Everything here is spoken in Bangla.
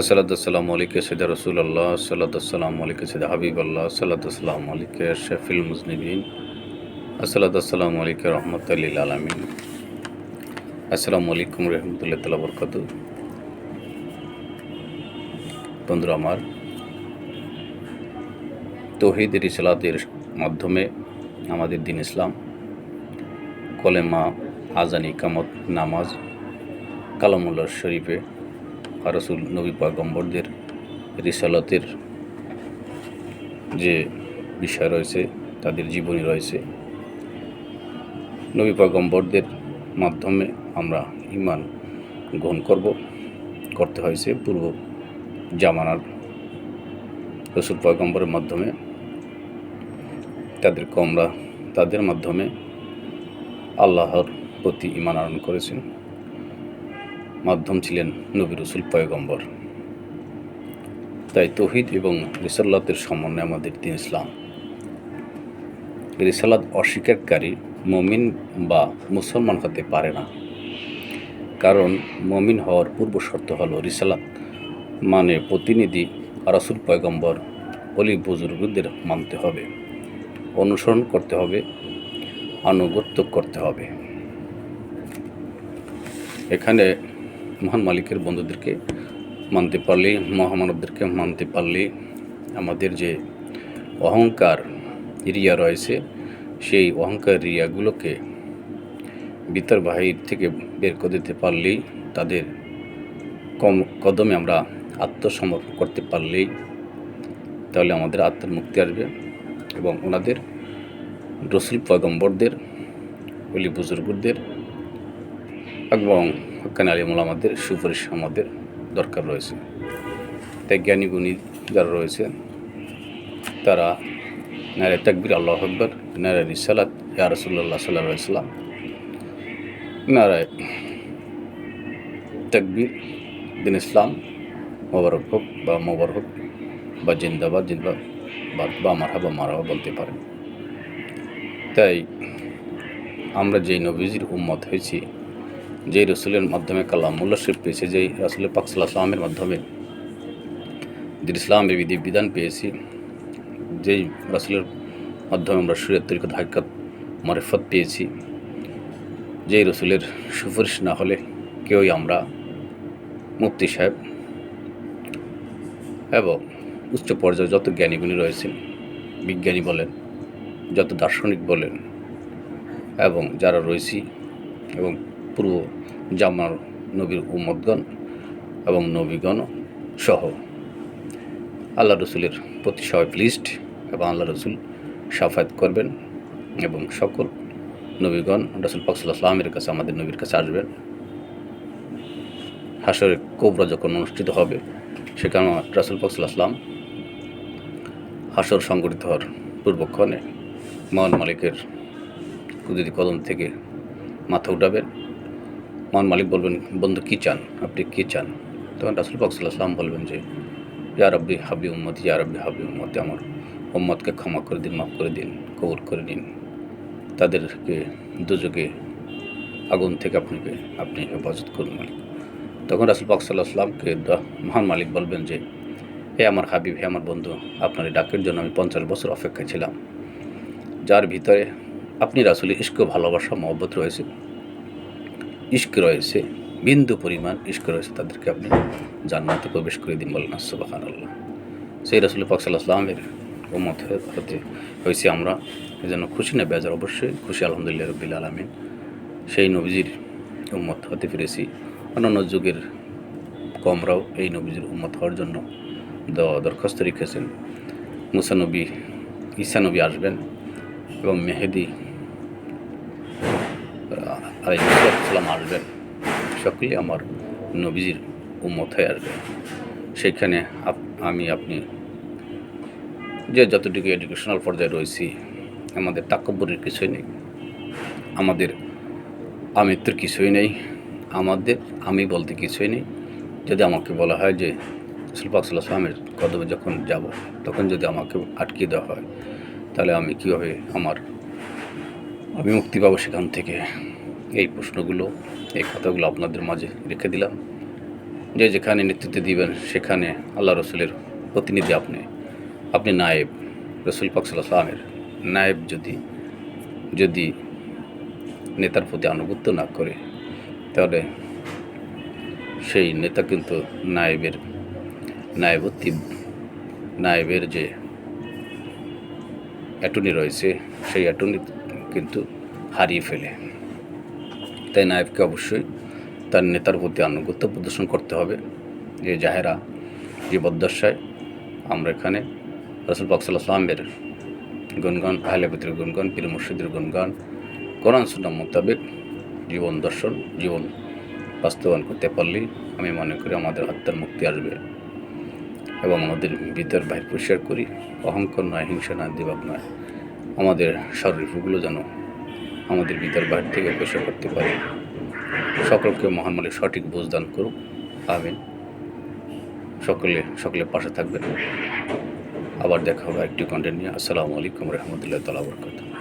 আসসালাতাম আলিকে সৈদা রসুল্লাহ সাল্লাতাম আলিকে সৈদা হাবিব আল্লাহ সাল্লাতাম আলিকে শেফিল মুজনিবিন আসসালাতাম আলিকে রহমতুল্লিল আলমিন। আসসালামু আলাইকুম রহমতুল্লাহ তালা বরকাত বন্ধুরা আমার তৌহিদ রিসালাতের মাধ্যমে আমাদের দিন ইসলাম, কলেমা, আজানি কামত নামাজ, কালামুল্লাহ শরীফে রসুল নবী পয়গম্বরদের রিসালতের যে বিষয় রয়েছে, তাদের জীবনী রয়েছে। নবী পয়গম্বরদের মাধ্যমে আমরা ইমান গ্রহণ করব, করতে হয়েছে পূর্ব জামানার রসুল পয়গম্বরের মাধ্যমে। তাদের কমরা তাদের মাধ্যমে আল্লাহর প্রতি ইমান আরণ করেছেন। মাধ্যম ছিলেন নবী রসুল পয়গম্বর। তাই তহিদ এবং রিসাল্লাতের সমন্বয়ে আমাদের দিন ইসলাম। রিসালাত অস্বীকারী মমিন বা মুসলমান হতে পারে না। কারণ মমিন হওয়ার পূর্ব শর্ত হল রিসালাত মানে প্রতিনিধি রাসুল পয়গম্বর অলি বুজুর্গদের মানতে হবে, অনুসরণ করতে হবে, আনুগত্য করতে হবে। এখানে মহান মালিকের বন্ধুদেরকে মানতে পারলে, মহামানবদেরকে মানতে পারলে আমাদের যে অহংকার রিয়া রয়েছে, সেই অহংকার রিয়াগুলোকে বিতর বাহির থেকে বের করে দিতে পারলেই তাদের কম কদমে আমরা আত্মসমর্পণ করতে পারলেই তাহলে আমাদের আত্মার মুক্তি আসবে এবং ওনাদের রসুল পয়গম্বরদের অলি বুজুর্গদের এবং হকান আলিমুল আমাদের সুপারিশ আমাদের দরকার রয়েছে। তাই জ্ঞানী গুণী যারা রয়েছে, তারা নারে তাকবির, আল্লাহ আকবর নারে রিসালাত, ইয়া রসুল্লাহ সাল্লাহ ইসলাম নারায় তাকবির, দিন ইসলাম, মোবারক হোক বা মোবার হোক বা জিন্দাবাদ জিন্দাবাদ বা মারহা বা মারহা বলতে পারেন। তাই আমরা যেই নবীজির উম্মত হয়েছি যেই রসুলের মাধ্যমে কালাম উল্লাসিপ পেয়েছে, যেই রসুলের পাকসাল্লাহ আসলামের মাধ্যমে দিন ইসলামের বিধি বিধান পেয়েছি, যেই রসুলের মাধ্যমে আমরা সুরের তরিকত হাকিকত, মারেফত পেয়েছি, যেই রসুলের সুপারিশ না হলে কেউই আমরা মুফতি সাহেব এবং উচ্চ পর্যায়ে যত জ্ঞানীগুণী রয়েছেন, বিজ্ঞানী বলেন, যত দার্শনিক বলেন এবং যারা রয়েছি এবং পূর্ব জামার নবীর উম্মদগণ এবং নবীগণ সহ। আল্লাহ রসুলের প্রতি সবাই প্লিস্ট এবং আল্লাহ রসুল সাফায়াত করবেন এবং সকল নবীগণ, রসুল পাকসাল্লাহ সাল্লামের কাছে আমাদের নবীর কাছে আসবেন। হাসরের কোবরা যখন অনুষ্ঠিত হবে সেখানে রাসুল পাকসাল্লাহ আসলাম হাসর সংগঠিত হওয়ার পূর্বক্ষণে মহান মালিকের কুদিদি কদম থেকে মাথা উঠাবেন। মহান মালিক বলবেন, বন্ধু, কী চান? আপনি কী চান? তখন রাসুল পাকসাল্লাহ বলবেন যে, ইয়া রব্বি হাবি উম্মত, ইয়া রব্বি হাবি উম্মতে, আমার উম্মতকে ক্ষমা করে দিন, মাফ করে দিন, কবুল করে দিন তাদেরকে দুযোগে আগুন থেকে আপনাকে, আপনি হেফাজত করুন, মালিক। তখন রাসুল পাক সাল্লাহ আসলামকে মহান মালিক বলবেন যে, হে আমার হাবিব, হে আমার বন্ধু, আপনার ডাকের জন্য আমি পঞ্চাশ বছর অপেক্ষায় ছিলাম। যার ভিতরে আপনি রাসুলের ইস্ক ভালোবাসা, মহব্বত রয়েছে। ইস্ক রয়েছে, বিন্দু পরিমাণ ইস্ক রয়েছে, তাদেরকে আপনি জান্নাতে প্রবেশ করে দিন বলেন। আসবাহান আল্লাহ সেই রাসুল পাক সাল্লাহ আসলামের উম্মত হতে হয়েছে আমরা এজন্য খুশি না বেজার, অবশ্যই খুশি, আলহামদুলিল্লাহ রবিল আলমিন। সেই নবীজির উম্মত হতে পেরেছি। অন্যান্য যুগের কমরাও এই নবীজির উম্মত হওয়ার জন্য দরখাস্ত রেখেছেন। মুসানবী ঈসানবী আসবেন এবং মেহেদি আলাইসালাম আসবেন। সকলেই আমার নবীজির উম্মত হয়ে আসবেন সেখানে আমি আপনি যে যতটুকু এডুকেশনাল পর্যায়ে রয়েছি, আমাদের তাকব্বরের কিছুই নেই। আমাদের আমিত্বের কিছুই নেই। আমাদের আমি বলতে কিছুই নেই। যদি আমাকে বলা হয় যে সুলপাকসাল্লাহ সালামের কদমে যখন যাব, তখন যদি আমাকে আটকে দেওয়া হয়, তাহলে আমি কীভাবে আমার, আমি মুক্তি পাবো সেখান থেকে? এই প্রশ্নগুলো, এই কথাগুলো আপনাদের মাঝে রেখে দিলাম। যে যেখানে নেতৃত্ব দিবেন, সেখানে আল্লাহ রসুলের প্রতিনিধি আপনি। আপনি নায়েব, রসুল পাকসাল্লাহ সালামের নায়েব যদি যদি নেতার প্রতি আনুগত্য না করে, তাহলে সেই নেতা কিন্তু নায়েবের, নায়েবত্তি, নায়েবের যে অ্যাটর্নি রয়েছে, সেই অ্যাটর্নি কিন্তু হারিয়ে ফেলে। তাই নায়েবকে অবশ্যই তার নেতার প্রতি আনুগত্য প্রদর্শন করতে হবে। যে জাহেরা যে বদ্দশায় আমরা এখানে রসুল পাকসাল্লাহ সালামের গুণগান আহলেপতির গুণগান, পীর মুর্শিদের গুণগান, কোরআন সুন্না মোতাবেক জীবন দর্শন, জীবন বাস্তবায়ন করতে পারলেই আমি মনে করি আমাদের আত্মার মুক্তি আসবে এবং আমাদের ভিতর বাইর পরিষ্কার করি। অহংকার নয়, হিংসা নয় দিবাক নয়। আমাদের শরীরগুলো যেন আমাদের বিদ্যার বাড়ি থেকে পেশা করতে পারে। সকলকে মহান মালিক সঠিক বোঝ দান করুক। আমিন। সকলে সকলের পাশে থাকবেন। আবার দেখা হবে একটি কন্টেন্ট নিয়ে। আসসালামু আলাইকুম রহমতুল্লাহ তালা বরকাত